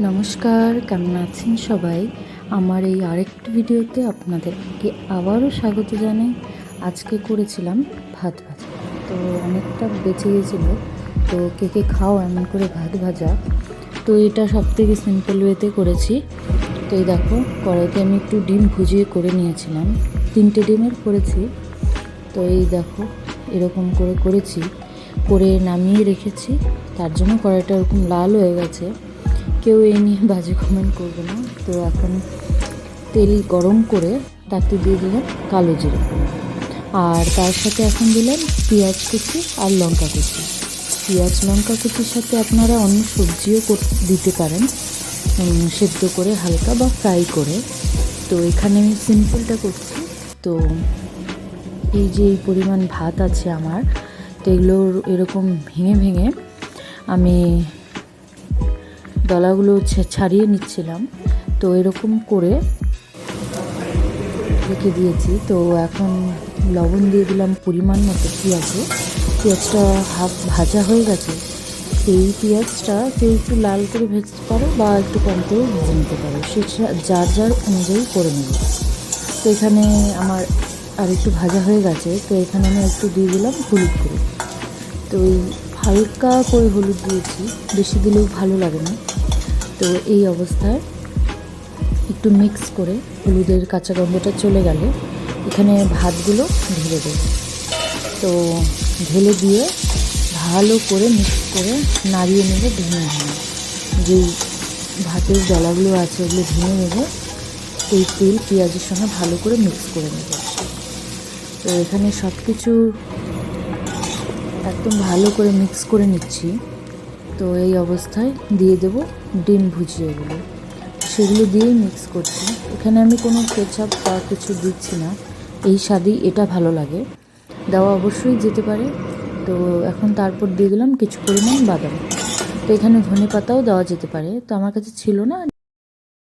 নমস্কার, কেমন আছেন সবাই? আমার এই আরেকটি ভিডিওতে আপনাদেরকে আবারও স্বাগত জানাই। আজকে করেছিলাম ভাত ভাজা। তো অনেকটা বেঁচে গেছিল। তো কে কে খাও, এমন করে ভাত ভাজা। তো এটা সব থেকে সিম্পল ওয়েতে করেছি। তো এই দেখো, কড়াইতে আমি একটু ডিম ভুজিয়ে করে নিয়েছিলাম। তিনটে ডিমের করেছি। তো এই দেখো, এরকম করে করেছি। করে নামিয়ে রেখেছি। তার জন্য কড়াইটা এরকম লাল হয়ে গেছে। কেউ এই নিয়ে বাজে কমেন্ট করবে না। তো এখন তেল গরম করে তাতে দিয়ে দিলাম কালো জিরে। আর তার সাথে এখন দিলাম পেঁয়াজ কুচি আর লঙ্কা কুচি। পেঁয়াজ, লঙ্কা কুচির সাথে আপনারা অন্য সবজিও দিতে পারেন। সেদ্ধ করে হালকা বা ফ্রাই করে। তো এখানে আমি সিম্পলটা করছি। তো এই যে এই পরিমাণ ভাত আছে আমার, তো এগুলো এরকম ভেঙে ভেঙে আমি দলাগুলো ছাড়িয়ে নিচ্ছিলাম। তো এরকম করে রেখে দিয়েছি। তো এখন লবণ দিয়ে দিলাম পরিমাণ মতো পেঁয়াজে। পেঁয়াজটা হাফ ভাজা হয়ে গেছে। এই পেঁয়াজটা কেউ একটু লাল করে ভেজতে পারো বা একটু কম করেও ভেজে নিতে পারো। সেটা যার যার অনুযায়ী করে নেবে। তো এখানে আমার আর একটু ভাজা হয়ে গেছে। তো এখানে আমি একটু দিয়ে দিলাম হলুদ করে তো এই হালকা করে হলুদ দিয়েছি, বেশি দিলেও ভালো লাগে না। তো এই অবস্থায় একটু মিক্স করে হলুদের কাঁচা গন্ধটা চলে গেলে এখানে ভাতগুলো ঢেলে দেবো। তো ঢেলে দিয়ে ভালো করে মিক্স করে নাড়িয়ে নেবে, ভেঙে ভেঙে যেই ভাতের ডলাগুলো আছে ওগুলো ভেঙে নেবে, এই তেল, পেঁয়াজের সঙ্গে ভালো করে মিক্স করে নেবে। তো এখানে সব কিছু একদম ভালো করে মিক্স করে নিচ্ছি। তো এই অবস্থায় দিয়ে দেব ডিম ভুজিয়েগুলো সেগুলো দিয়েই মিক্স করছি। এখানে আমি কোনো কেচাপ বা কিছু দিচ্ছি না। এই স্বাদেই এটা ভালো লাগে। দেওয়া অবশ্যই যেতে পারে। তো এখন তারপর দিয়ে দিলাম কিছু পরিমাণ বাদাম। তো এখানে ধনে পাতাও দেওয়া যেতে পারে। তো আমার কাছে ছিল না।